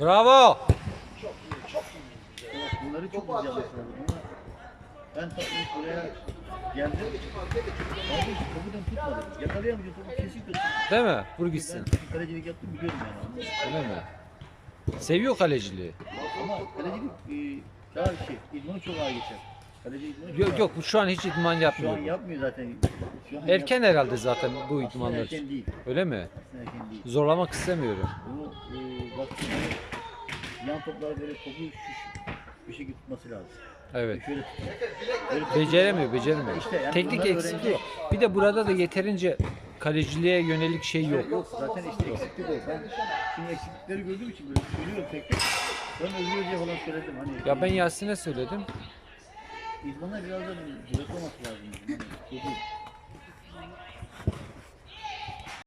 Bravo. Bunları çok güzel mesela. Bunlar, ben tabii buraya geldim. Abi kapıdan tutmadım. Yakalayamayınca topu tuttum. Değil mi? Vur gitsin. Ben kalecilik yaptım biliyorum yani. Öyle mi? Seviyor kaleciliği. Ama kalecilik e, daha şey, idmanı çok ağır geçer. Kaleci idmanı çok Yok ağır. yok şu an hiç idman Şu an yapmıyor. yapmıyor zaten. Şu an Erken yap- herhalde zaten bu Aslında idmanlar. erken değil. Öyle mi? Aslında erken değil. Zorlamak istemiyorum. Bunu e, baktığında yan toplara böyle topu şu, bir şekilde tutması lazım. Evet. Şöyle. Böyle Beceremiyor, beceremiyor. İşte yani Teknik eksikliği. öğrenecek. Bir de burada da yeterince kaleciliğe yönelik şey yok. Yok zaten işte eksiklik o. Ben şimdi eksiklikleri gördüğüm için böyle söylüyorum tek tek. Ben özür diye falan söyledim. Hani Ya ben Yasin'e söyledim. İdmanlar biraz da düzeltme olması